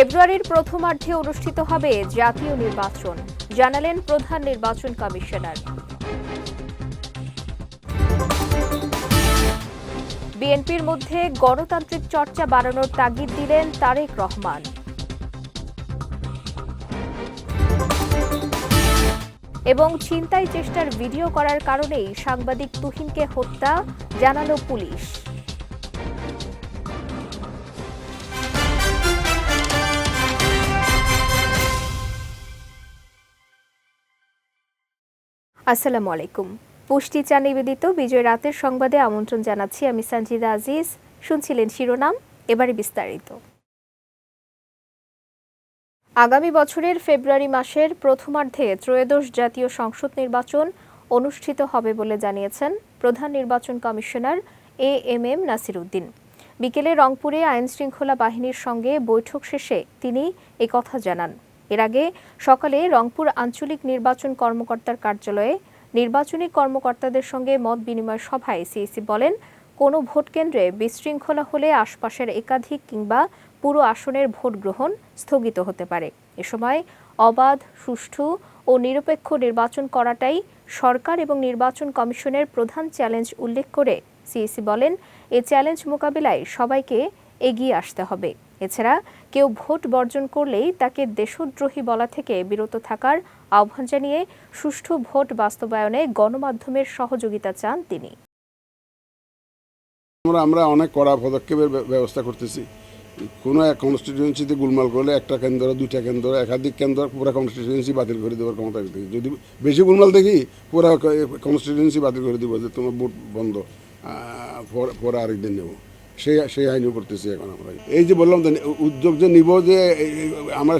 ফেব্রুয়ারির প্রথমার্ধে অনুষ্ঠিত হবে জাতীয় নির্বাচন, জানালেন প্রধান নির্বাচন কমিশনার। বিএনপির মধ্যে গণতান্ত্রিক চর্চা বাড়ানোর তাগিদ দিলেন তারেক রহমান। এবং ছিনতাই চেষ্টার ভিডিও করার কারণেই সাংবাদিক তুহিনকে হত্যা, জানালো পুলিশ। আসসালামু আলাইকুম। পুষ্টি চা নিবেদিত বিজয় রাতের সংবাদে আমন্ত্রণ জানাচ্ছি আমি সঞ্জিদা আজিজ। শুনছিলেন শিরোনাম, এবারে বিস্তারিত। আগামী বছরের ফেব্রুয়ারি মাসের প্রথমার্ধে ত্রয়োদশ জাতীয় সংসদ নির্বাচন অনুষ্ঠিত হবে বলে জানিয়েছেন প্রধান নির্বাচন commissioner A M M Nasir Uddin বিকেলে রংপুরে আইন শৃঙ্খলা বাহিনীর সঙ্গে বৈঠক শেষে তিনি একথা জানান। এর আগে সকালে রংপুর আঞ্চলিক নির্বাচন কর্মকর্তার কার্যালয়ে নির্বাচনী কর্মকর্তাদের সঙ্গে মত বিনিময় সভায় সিইসি বলেন, কোনো ভোট কেন্দ্রে বিশৃঙ্খলা হলে আশপাশের একাধিক কিংবা পুরো আসনের ভোট গ্রহণ স্থগিত হতে পারে। এ সময় অবাধ, সুষ্ঠু ও নিরপেক্ষ নির্বাচন করাটাই সরকার এবং নির্বাচন কমিশনের প্রধান চ্যালেঞ্জ উল্লেখ করে সিইসি বলেন, এ চ্যালেঞ্জ মোকাবিলায় সবাইকে এগিয়ে আসতে হবে। এছাড়া কেউ ভোট বর্জন করলেই তাকে দেশদ্রোহী বলা থেকে বিরত থাকার আহ্বান জানিয়ে সুষ্ঠু ভোট বাস্তবায়নে গণমাধ্যমের সহযোগিতা চান তিনি। আমরা আমরা অনেক কড়া পদক্ষেপের ব্যবস্থা করতেছি। কোনো এক কনস্টিটিউয়েন্সিতে গুলমাল করলে একটা কেন্দ্র, দুইটা কেন্দ্র, একাধিক কেন্দ্র পুরো কনস্টিটিউয়েন্সি বাতিল করে দেওয়ার ক্ষমতা দেখি যদি বেশি গুলমাল দেখি, পুরো কনস্টিটিউয়েন্সি বাতিল করে দিব যে তোমার ভোট বন্ধ পরে আরেকদিন নেব। সেই সেই আইনও করতেছি এখন আমরা এই যে বললাম যে উদ্যোগ যে নিব যে আমরা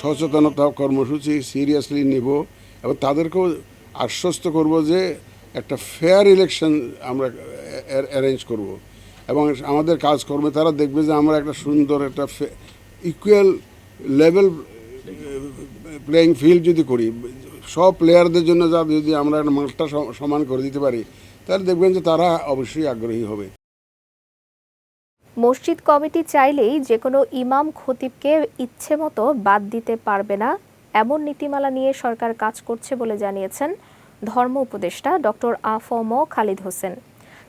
সচেতনতা কর্মসূচি সিরিয়াসলি নিব এবং তাদেরকেও আশ্বস্ত করব যে একটা ফেয়ার ইলেকশন আমরা অ্যারেঞ্জ করব। এবং আমাদের কাজকর্মে তারা দেখবে যে আমরা একটা সুন্দর একটা ইকুয়াল লেভেল প্লেয়িং ফিল্ড যদি করি, সব প্লেয়ারদের জন্য যা যদি আমরা একটা মাঠটা সমান করে দিতে পারি, তাহলে দেখবেন যে তারা অবশ্যই আগ্রহী হবে। মসজিদ কমিটি চাইলেই যে কোনো ইমাম খতিবকে ইচ্ছে মতো বাদ দিতে পারবে না, এমন নীতিমালা নিয়ে সরকার কাজ করছে বলে জানিয়েছেন ধর্ম উপদেষ্টা ডক্টর আফম খালিদ হোসেন।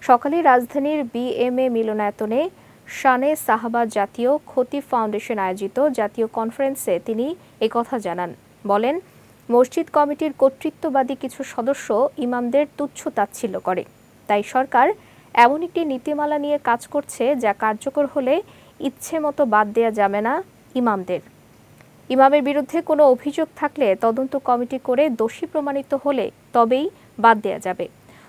সকালে রাজধানীর বিএমএ মিলনায়তনে শানে সাহাবা জাতীয় খতিব ফাউন্ডেশন আয়োজিত জাতীয় কনফারেন্সে তিনি একথা জানান। বলেন, মসজিদ কমিটির কর্তৃত্ববাদী কিছু সদস্য ইমামদের তুচ্ছ তাচ্ছিল্য করে, তাই সরকার এমন একটি নীতিমালা নিয়ে কাজ করছে যা কার্যকর হলে ইচ্ছে মতো বাদ দেয়া যাবে না ইমামদের। ইমামের বিরুদ্ধে কোনো অভিযোগ থাকলে তদন্ত কমিটি করে দোষী প্রমাণিত হলে তবেই বাদ দেয়া যাবে।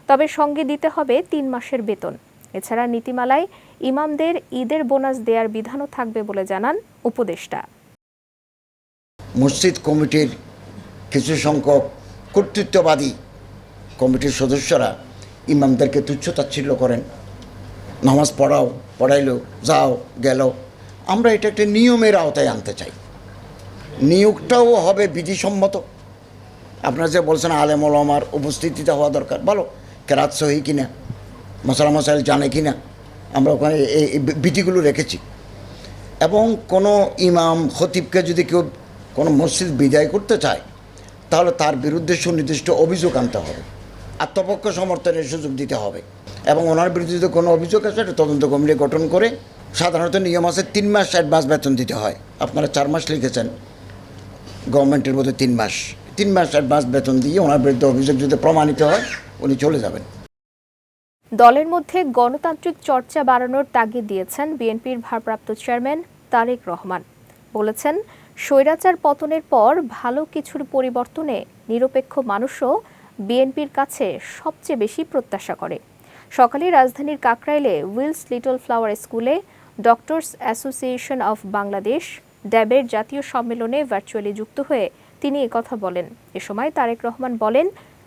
তবে সঙ্গে দিতে হবে তিন মাসের বেতন। এছাড়া নীতিমালায় ইমামদের ঈদের বোনাস দেওয়ার বিধানও থাকবে বলে জানান উপদেষ্টা। মসজিদ কমিটির কিছু সংখ্যক কর্তৃত্ববাদী কমিটির সদস্যরা ইমামদেরকে তুচ্ছ তাচ্ছিল্য করেন। নামাজ পড়াও পড়াইলো যাও, গেল। আমরা এটা একটা নিয়মের আওতায় আনতে চাই। নিয়োগটাও হবে বিধিসম্মত। আপনারা যে বলছেন আলেমল আমার উপস্থিতিতে হওয়া দরকার। বলো, কেরাত সহি কিনা? মশলা মশাইল জানে কিনা? আমরা ওখানে এই বিধিগুলো রেখেছি। এবং কোনো ইমাম খতিবকে যদি কেউ কোনো মসজিদ বিদায় করতে চায়, তাহলে তার বিরুদ্ধে সুনির্দিষ্ট অভিযোগ আনতে হবে। আত্মপক্ষ সমর্থনের সুযোগ দিতে হবে। এবং ওনার বিরুদ্ধে কোনো অভিযোগ আছে একটা তদন্ত কমিটি গঠন করে সাধারণত নিয়ম আছে তিন মাস অ্যাডভান্স বেতন দিতে হয়। আপনারা চার মাস লিখেছেন, গভর্নমেন্টের মধ্যে তিন মাস। তিন মাস অ্যাডভান্স বেতন দিয়ে ওনার বিরুদ্ধে অভিযোগ যদি প্রমাণিত হয়, উনি চলে যাবেন। দলের মধ্যে গণতান্ত্রিক চর্চা বাড়ানোর তাগিদ দিয়েছেন বিএনপির ভারপ্রাপ্ত চেয়ারম্যান তারেক রহমান। বলেছেন, স্বৈরাচার পতনের পর ভালো কিছুর পরিবর্তনে নিরপেক্ষ মানুষও বিএনপির কাছে সবচেয়ে বেশি প্রত্যাশা করে। সকালে রাজধানীর কাকরাইলে উইলস লিটল ফ্লাওয়ার স্কুলে ডক্টরস অ্যাসোসিয়েশন অফ বাংলাদেশ, ড্যাবের জাতীয় সম্মেলনে ভার্চুয়ালি যুক্ত হয়ে তিনি একথা বলেন। এ সময় তারেক রহমান বলেন,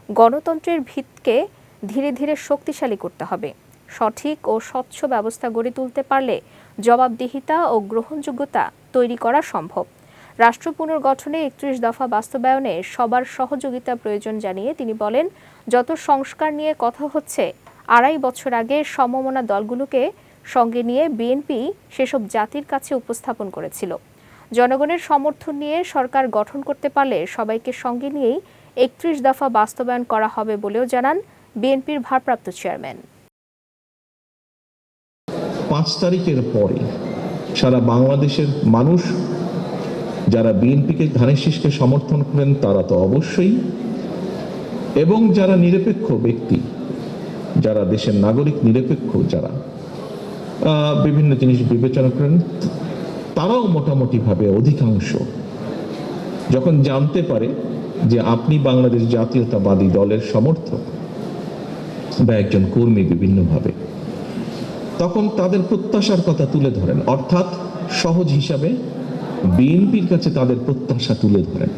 গণতন্ত্রের ভিতকে ধীরে ধীরে শক্তিশালী করতে হবে। সঠিক ও স্বচ্ছ ব্যবস্থা গড়ে তুলতে পারলে জবাবদিহিতা ও গ্রহণযোগ্যতা তৈরি করা সম্ভব। রাষ্ট্র পুনর্গঠনে একত্রিশ দফা বাস্তবায়নে সবার সহযোগিতা প্রয়োজন জানিয়ে তিনি বলেন, যত সংস্কার নিয়ে কথা হচ্ছে, আড়াই বছর আগে সমমনা দলগুলোকে সঙ্গে নিয়ে বিএনপি সেসব জাতির কাছে উপস্থাপন করেছিল। জনগণের সমর্থন নিয়ে সরকার গঠন করতে পারলে সবাইকে সঙ্গে নিয়েই একত্রিশ দফা বাস্তবায়ন করা হবে বলেও জানান বিএনপির ভারপ্রাপ্ত চেয়ারম্যান। পাঁচ তারিখের পরে সারা বাংলাদেশের মানুষ যারা বিএনপিকে ধানের শীষকে সমর্থন করেন, তারা তো অবশ্যই। এবং যারা নিরপেক্ষ ব্যক্তি, যারা দেশের নাগরিক নিরপেক্ষ যারা বিভিন্ন জিনিস বিবেচনা করেন, তারাও মোটামুটিভাবে অধিকাংশ। যখন জানতে পারে যে আপনি বাংলাদেশ জাতীয়তাবাদী দলের সমর্থক বা একজন কর্মী বিভিন্নভাবে, তখন তাদের প্রত্যাশার কথা তুলে ধরেন। অর্থাৎ সহজ হিসাবে বিএনপির কাছে তাদের প্রত্যাশা তুলে ধরেন।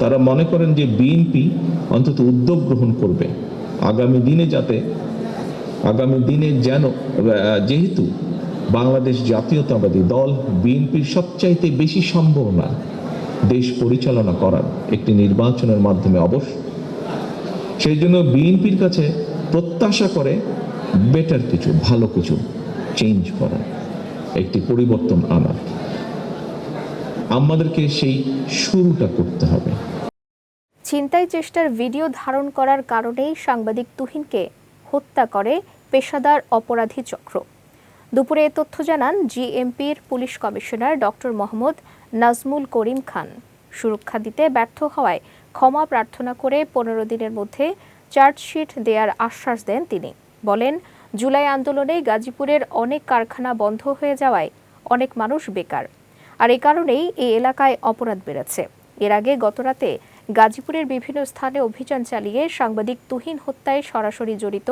তারা মনে করেন যে বিএনপি অন্তত উদ্যোগ গ্রহণ করবে। আগামী দিনে যাতে, আগামী দিনে যেন যেহেতু বাংলাদেশ জাতীয়তাবাদী দল বিএনপির সবচাইতে বেশি সম্ভাবনা দেশ পরিচালনা করার একটি নির্বাচনের মাধ্যমে অবশ্য, সেই জন্য বিএনপির কাছে প্রত্যাশা করে বেটার কিছু, ভালো কিছু চেঞ্জ করা একটি পরিবর্তন আনার। আমাদেরকে সেই শুরুটা করতে হবে। ছিনতাই চেষ্টার ভিডিও ধারণ করার কারণেই সাংবাদিক তুহিনকে হত্যা করে পেশাদার অপরাধী চক্র। দুপুরে এ তথ্য জানান জিএমপির police commissioner doctor Mohammad Nazmul Karim Khan. সুরক্ষা দিতে ব্যর্থ হওয়ায় ক্ষমা প্রার্থনা করে পনেরো দিনের মধ্যে চার্জশিট দেওয়ার আশ্বাস দেন তিনি। বলেন, জুলাই আন্দোলনে গাজীপুরের অনেক কারখানা বন্ধ হয়ে যাওয়ায় অনেক মানুষ বেকার। আর এ কারণেই এই এলাকায় অপরাধ বেড়েছে। এর আগে গতরাতে গাজীপুরের বিভিন্ন স্থানে অভিযান চালিয়ে সাংবাদিক তুহিন হত্যায় সরাসরি জড়িত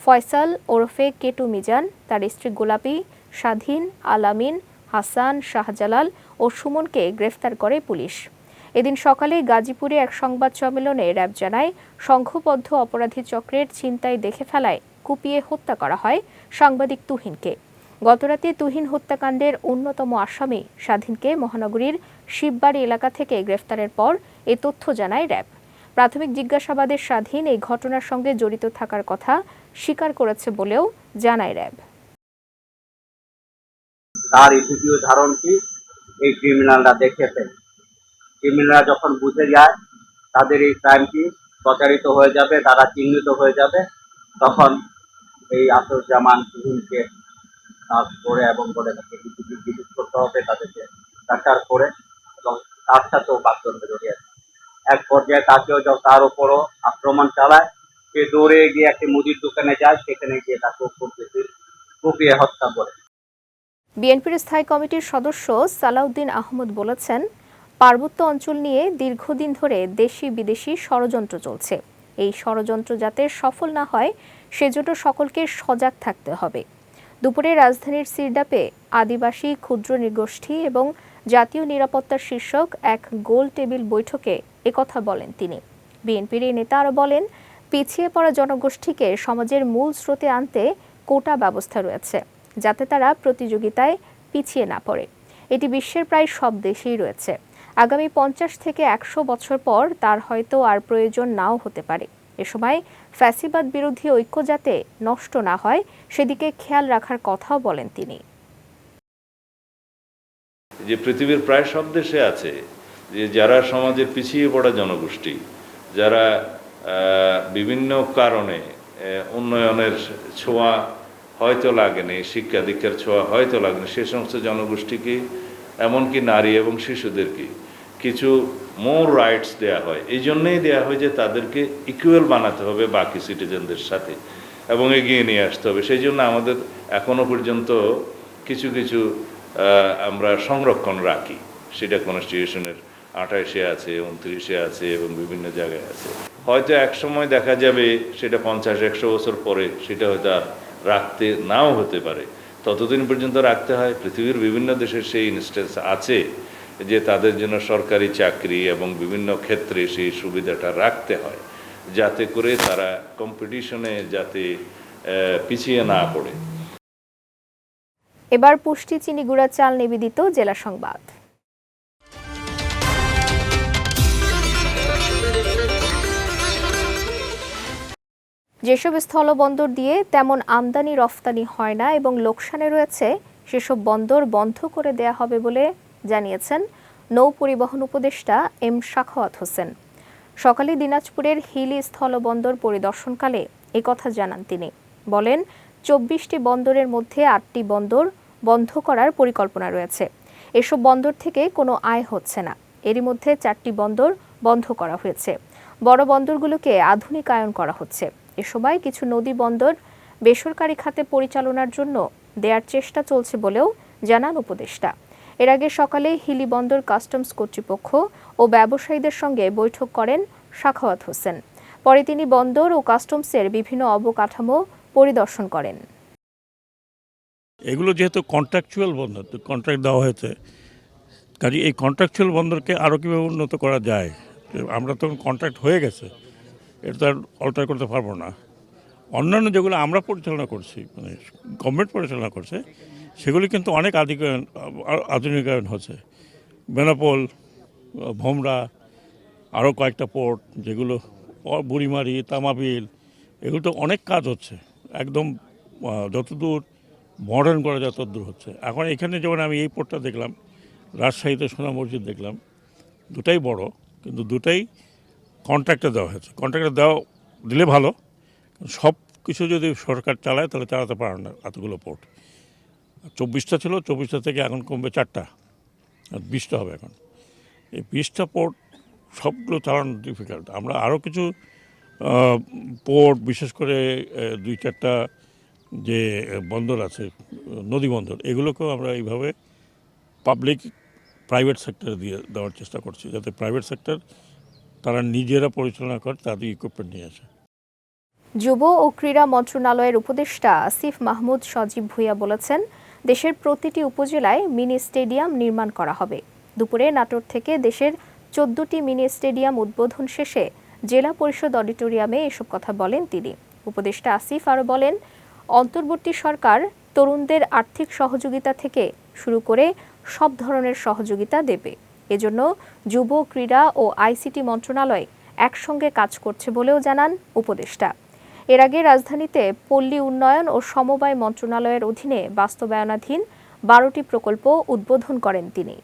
ফয়সাল ওরফে কেটু মিজান, তার স্ত্রী গোলাপি, স্বাধীন, আলামিন, হাসান, শাহজালাল ও সুমনকে গ্রেফতার করে পুলিশ। এদিন সকালে গাজীপুরে এক সংবাদ সম্মেলনে র্যাব জানায়, সংঘবদ্ধ অপরাধী চক্রের ছিনতাই দেখে ফেলায় কুপিয়ে হত্যা করা হয় সাংবাদিক তুহিনকে। গতরাতে তুহিন হত্যাকাণ্ডের অন্যতম আসামি স্বাধীনকে মহানগরীর শিববাড়ি এলাকা থেকে গ্রেফতারের পর এ তথ্য জানায় র্যাব। প্রাথমিক জিজ্ঞাসাবাদের স্বাধীন এই ঘটনার সঙ্গে জড়িত থাকার কথা স্বীকার করেছে বলেও জানায় র্যাব। তার এই ভিডিও ধারণটি এই ক্রিমিনালরা দেখেছেন? ক্রিমিনালরা যখন বুঝে যায় তাদের এই ক্রাইমটি প্রচারিত হয়ে যাবে, তারা চিহ্নিত হয়ে যাবে, তখন এই আসাদুজ্জামান তুহিনকে কাজ করে এবং করে তাকে বিদ্যুৎ করতে হবে তাদেরকে। কাটার করে এবং তার সাথেও বাক্যকে জড়িয়েছে এক পর্যায়ে তাকেও যখন তার উপরও আক্রমণ চালায়, সে দৌড়ে গিয়ে একটি মুদির দোকানে যায়, সেখানে গিয়ে তাকে কুপিয়ে হত্যা করে। বিএনপির স্থায়ী কমিটির সদস্য সালাউদ্দিন আহমদ বলেছেন, পার্বত্য অঞ্চল নিয়ে দীর্ঘদিন ধরে দেশি বিদেশি ষড়যন্ত্র চলছে। এই ষড়যন্ত্র যাতে সফল না হয়, সেজন্য সকলকে সজাগ থাকতে হবে। দুপুরে রাজধানীর সিরডাপে আদিবাসী, ক্ষুদ্র নৃগোষ্ঠী এবং জাতীয় নিরাপত্তার শীর্ষক এক গোল টেবিল বৈঠকে একথা বলেন তিনি। বিএনপির এই নেতা আরও বলেন, পিছিয়ে পড়া জনগোষ্ঠীকে সমাজের মূল স্রোতে আনতে কোটা ব্যবস্থা রয়েছে, যাতে তারা প্রতিযোগিতায় পিছিয়ে না পড়ে। এটি বিশ্বের প্রায় সব দেশেই রয়েছে। আগামী পঞ্চাশ থেকে একশো বছর পর তার হয়তো আর প্রয়োজন নাও হতে পারে। এ সময় ফ্যাসিবাদ বিরোধী ঐক্য যাতে নষ্ট না হয়, সেদিকে খেয়াল রাখার কথাও বলেন তিনি। যে পৃথিবীর প্রায় সব দেশে আছে, যে যারা সমাজের পিছিয়ে পড়া জনগোষ্ঠী, যারা বিভিন্ন কারণে উন্নয়নের ছোঁয়া হয়তো লাগেনি, শিক্ষা দীক্ষার ছোঁয়া হয়তো লাগেনি, সে সমস্ত জনগোষ্ঠীকে এমনকি নারী এবং শিশুদেরকে কিছু মোর রাইটস দেয়া হয়। এই জন্যেই দেয়া হয় যে তাদেরকে ইকুয়াল বানাতে হবে বাকি সিটিজেনদের সাথে এবং এগিয়ে নিয়ে আসতে হবে। সেই জন্য আমাদের এখনও পর্যন্ত কিছু কিছু আমরা সংরক্ষণ রাখি। সেটা কনস্টিটিউশনের আঠাশে আছে, উনত্রিশে আছে এবং বিভিন্ন জায়গায় আছে। হয়তো এক সময় দেখা যাবে সেটা পঞ্চাশ, একশো বছর পরে সেটা হয়তো আর রাখতে নাও হতে পারে। ততদিন পর্যন্ত রাখতে হয়। পৃথিবীর বিভিন্ন দেশের সেই ইনস্টেন্স আছে। যে তাদের জন্য সরকারি চাকরি এবং বিভিন্ন ক্ষেত্রে সেই সুবিধাটা রাখতে হয়, যাতে করে তারা কম্পিটিশনে যাতে পিছিয়ে না পড়ে। এবার পুষ্টি, চিনি, গুঁড়া, চাল নিবেদিত জেলা সংবাদ। যেসব স্থলবন্দর দিয়ে তেমন আমদানি রফতানি হয় না এবং লোকসানে রয়েছে, সেসব বন্দর বন্ধ করে দেয়া হবে বলে জানিয়েছেন নৌ পরিবহন উপদেষ্টা এম শাখাওয়াত হোসেন। সকালে দিনাজপুরের হিলি স্থলবন্দর পরিদর্শনকালে একথা জানান তিনি। বলেন, চব্বিশটি বন্দরের মধ্যে আটটি বন্দর বন্ধ করার পরিকল্পনা রয়েছে। এসব বন্দর থেকে কোনো আয় হচ্ছে না। এরই মধ্যে চারটি বন্দর বন্ধ করা হয়েছে। বড় বন্দরগুলোকে আধুনিকায়ন করা হচ্ছে। এ সময় কিছু নদী বন্দর বেসরকারি খাতে পরিচালনার জন্য দেয়ার চেষ্টা চলছে বলেও জানান উপদেষ্টা। এর আগে সকালে হিলি বন্দর কাস্টমস কর্তৃপক্ষ ও ব্যবসায়ীদের সঙ্গে বৈঠক করেন সাখাওয়াত হোসেন। পরে তিনি বন্দর ও কাস্টমসের বিভিন্ন অবকাঠামো পরিদর্শন করেন। এগুলো যেহেতু কন্ট্রাকচুয়াল বন্দর কন্ট্রাক্ট দেওয়া হয়েছে। কাজে এই কন্ট্রাকচুয়াল বন্দরকে আরও কীভাবে উন্নত করা যায়? আমরা তো কন্ট্রাক্ট হয়ে গেছে, এটা তো আর অল্টার করতে পারব না। অন্যান্য যেগুলো আমরা পরিচালনা করছি মানে গভর্নমেন্ট পরিচালনা করছে সেগুলি কিন্তু অনেক আধিকায়ন আ- আধুনিকায়ন হচ্ছে। বেনাপোল, ভোমরা আরও কয়েকটা পোর্ট যেগুলো, বুড়িমারি, তামাবিল এগুলো তো অনেক কাজ হচ্ছে। একদম যতদূর মডার্ন করা যায় ততদূর হচ্ছে। এখন এখানে যেমন আমি এই পোর্টটা দেখলাম, রাজশাহীতে সোনা মসজিদ দেখলাম, দুটাই বড়, কিন্তু দুটাই কন্ট্রাক্টে দেওয়া হয়েছে। কন্ট্রাক্টে দেওয়া, দিলে ভালো সব কিছু যদি সরকার চালায় তাহলে চালাতে পারে না এতগুলো পোর্ট। চব্বিশটা ছিল, চব্বিশটা থেকে এখন কমবে চারটা। আর বিশটা হবে এখন। এই বিশটা পোর্ট সবগুলো চালানো ডিফিকাল্ট আমরা আরও কিছু পোর্ট বিশেষ করে দুই চারটা যে বন্দর আছে, নদী বন্দর, এগুলোকেও আমরা এইভাবে পাবলিক প্রাইভেট সেক্টরে দিয়ে দেওয়ার চেষ্টা করছি, যাতে প্রাইভেট সেক্টর তারা নিজেরা পরিচালনা করে, তাদের ইকুইপমেন্ট নিয়ে আসে। যুব ও ক্রীড়া মন্ত্রণালয়ের উপদেষ্টা আসিফ মাহমুদ সজীব ভুইয়া বলেছেন দেশের প্রতিটি উপজেলায় মিনি স্টেডিয়াম নির্মাণ করা হবে। দুপুরে নাটোর থেকে দেশের চোদ্দটি মিনি স্টেডিয়াম উদ্বোধন শেষে জেলা পরিষদ অডিটোরিয়ামে এসব কথা বলেন তিনি। উপদেষ্টা আসিফ আরও বলেন, অন্তর্বর্তী সরকার তরুণদের আর্থিক সহযোগিতা থেকে শুরু করে সব ধরনের সহযোগিতা দেবে। এজন্য যুব, ক্রীড়া ও আইসিটি মন্ত্রণালয় একসঙ্গে কাজ করছে বলেও জানান উপদেষ্টা। এর আগে রাজধানীতে পল্লী উন্নয়ন ও সমবায় মন্ত্রণালয়ের অধীনে বাস্তবায়নাধীন বারোটি প্রকল্প উদ্বোধন করেন তিনি।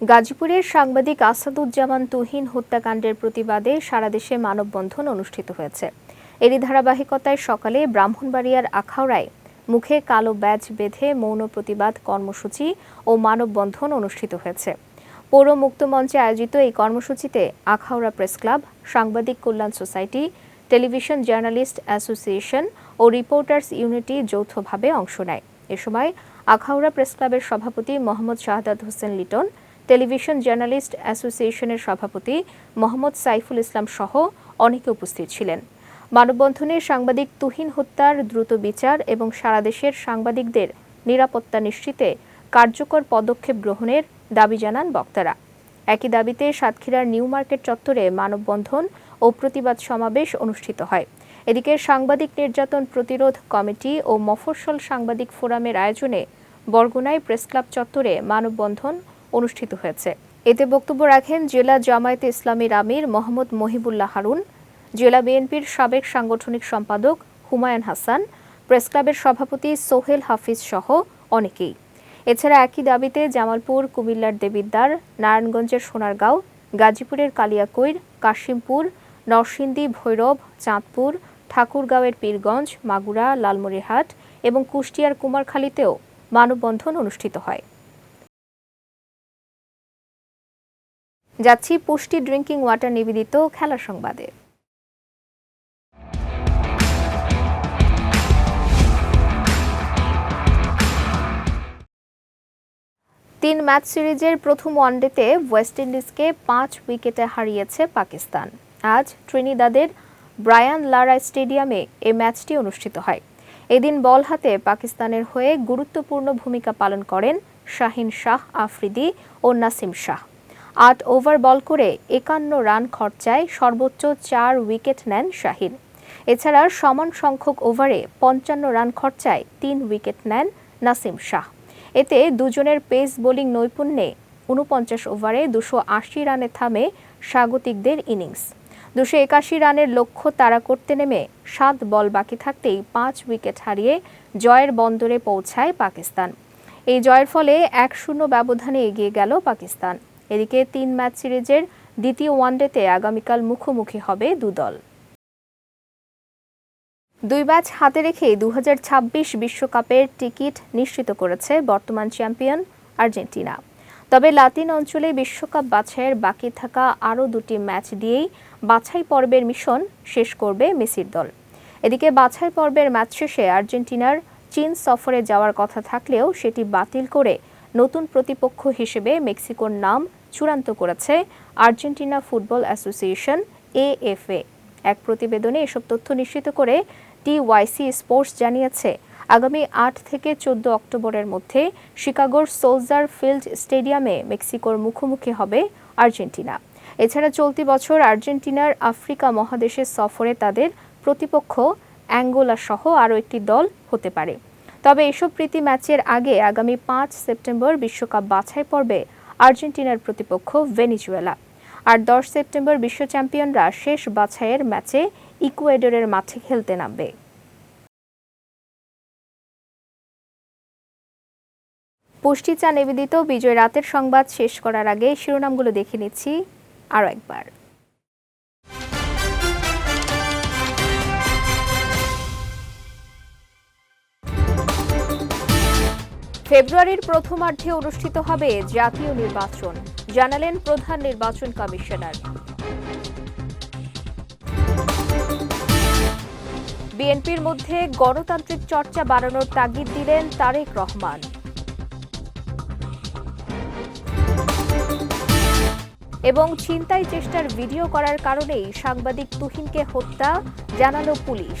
গাজীপুরের সাংবাদিক আসাদুজ্জামান তুহিন হত্যাকাণ্ডের প্রতিবাদে সারা দেশে মানববন্ধন অনুষ্ঠিত হয়েছে। এরই ধারাবাহিকতায় সকালে ব্রাহ্মণবাড়িয়ার আখাউড়ায় মুখে কালো ব্যাজ বেঁধে মৌন প্রতিবাদ কর্মসূচি ও মানববন্ধন অনুষ্ঠিত হয়েছে। পৌর মুক্ত মঞ্চে আয়োজিত এই কর্মসূচিতে আখাউড়া প্রেস ক্লাব, সাংবাদিক কল্যাণ সোসাইটি, টেলিভিশন জার্নালিস্ট অ্যাসোসিয়েশন ও রিপোর্টার্স ইউনিটি যৌথভাবে অংশ নেয়। এ সময় আখাউড়া প্রেস ক্লাবের সভাপতি মোহাম্মদ শাহাদাত হোসেন লিটন, টেলিভিশন জার্নালিস্ট অ্যাসোসিয়েশনের সভাপতি মোহাম্মদ সাইফুল ইসলাম সহ অনেকে উপস্থিত ছিলেন। মানববন্ধনে সাংবাদিক তুহিন হত্যার দ্রুত বিচার এবং সারা দেশের সাংবাদিকদের নিরাপত্তা নিশ্চিতে কার্যকর পদক্ষেপ গ্রহণের দাবি জানান বক্তারা। একই দাবিতে সাতক্ষীরার নিউ মার্কেট চত্বরে মানববন্ধন ও প্রতিবাদ সমাবেশ অনুষ্ঠিত হয়। এদিকে সাংবাদিক নির্যাতন প্রতিরোধ কমিটি ও মফস্বল সাংবাদিক ফোরামের আয়োজনে বরগুনায় প্রেস ক্লাব চত্বরে মানববন্ধন অনুষ্ঠিত হয়েছে। এতে বক্তব্য রাখেন জেলা জামায়াতে ইসলামীর আমির মোহাম্মদ মহিবুল্লাহ হারুন, জেলা বিএনপির সাবেক সাংগঠনিক সম্পাদক হুমায়ুন হাসান, প্রেস ক্লাবের সভাপতি সোহেল হাফিজ সহ অনেকেই। এছাড়া একই দাবিতে জামালপুর, কুমিল্লার দেবিদ্বার, নারায়ণগঞ্জের সোনারগাঁও, গাজীপুরের কালিয়াকৈর, কাশিমপুর, নরসিংদী, ভৈরব, চাঁদপুর, ঠাকুরগাঁওয়ের পীরগঞ্জ, মাগুরা, লালমনিরহাট এবং কুষ্টিয়ার কুমারখালীতেও মানববন্ধন অনুষ্ঠিত হয়। যাচ্ছি পুষ্টি ড্রিঙ্কিং ওয়াটার নিবেদিত খেলার সংবাদে। তিন ম্যাচ সিরিজের প্রথম ওয়ানডেতে ওয়েস্ট ইন্ডিজকে পাঁচ উইকেটে হারিয়েছে পাকিস্তান। আজ ট্রিনিদাদের ব্রায়ান লারা স্টেডিয়ামে এই ম্যাচটি অনুষ্ঠিত হয়। এদিন বল হাতে পাকিস্তানের হয়ে গুরুত্বপূর্ণ ভূমিকা পালন করেন শাহিন শাহ আফ্রিদি ও নাসিম শাহ। আট ওভার বল করে একান্ন রান খরচায় সর্বোচ্চ চার উইকেট নেন শাহিন। এছাড়া সমান সংখ্যক ওভারে পঞ্চান্ন রান খরচায় তিন উইকেট নেন নাসিম শাহ। এতে দুজনের পেস বোলিং নৈপুণ্যে উনপঞ্চাশ ওভারে দুশো আশি রানে থামে স্বাগতিকদের ইনিংস। দুশো একাশি রানের লক্ষ্য তাড়া করতে নেমে সাত বল বাকি থাকতেই পাঁচ উইকেট হারিয়ে জয়ের বন্দরে পৌঁছায় পাকিস্তান। এই জয়ের ফলে এক শূন্য ব্যবধানে এগিয়ে গেল পাকিস্তান। এদিকে তিন ম্যাচ সিরিজের দ্বিতীয় ওয়ানডেতে আগামীকাল মুখোমুখি হবে দু দল দুই ম্যাচ হাতে রেখে দু বিশ্বকাপের টিকিট নিশ্চিত করেছে বর্তমান চ্যাম্পিয়ন আর্জেন্টিনা। তবে লাতিন অঞ্চলে বিশ্বকাপ বাছাইয়ের বাকি থাকা আরও দুটি ম্যাচ দিয়েই বাছাই পর্বের মিশন শেষ করবে মেসির দল। এদিকে বাছাই পর্বের ম্যাচ শেষে আর্জেন্টিনার চীন সফরে যাওয়ার কথা থাকলেও সেটি বাতিল করে নতুন প্রতিপক্ষ হিসেবে মেক্সিকোর নাম চূড়ান্ত করেছে আর্জেন্টিনা ফুটবল অ্যাসোসিয়েশন এএফএ। এক প্রতিবেদনে এসব তথ্য নিশ্চিত করে টিওয়াইসি স্পোর্টস জানিয়েছে, আগামী আট থেকে চোদ্দ অক্টোবরের মধ্যে শিকাগোর সোলজার ফিল্ড স্টেডিয়ামে মেক্সিকোর মুখোমুখি হবে আর্জেন্টিনা। এছাড়া চলতি বছর আর্জেন্টিনার আফ্রিকা মহাদেশের সফরে তাদের প্রতিপক্ষ অ্যাঙ্গোলা সহ আরও একটি দল হতে পারে। তবে এসব প্রীতি ম্যাচের আগে আগামী পাঁচ সেপ্টেম্বর বিশ্বকাপ বাছাই পর্বে আর্জেন্টিনার প্রতিপক্ষ ভেনিজুয়েলা। আর দশ সেপ্টেম্বর বিশ্ব চ্যাম্পিয়নরা শেষ বাছাইয়ের ম্যাচে ইকুয়েডরের মাঠে খেলতে নামবে। পুষ্টি চা নিবেদিত বিজয় রাতের সংবাদ শেষ করার আগে শিরোনামগুলো দেখে নিচ্ছি আরও একবার। ফেব্রুয়ারির প্রথমার্ধে অনুষ্ঠিত হবে জাতীয় নির্বাচন। জানালেন প্রধান নির্বাচন কমিশনার। বিএনপির মধ্যে গণতান্ত্রিক চর্চা বাড়ানোর তাগিদ দিলেন তারেক রহমান। এবং ছিনতাই চেষ্টার ভিডিও করার কারণেই সাংবাদিক তুহিনকে হত্যা, জানালো পুলিশ।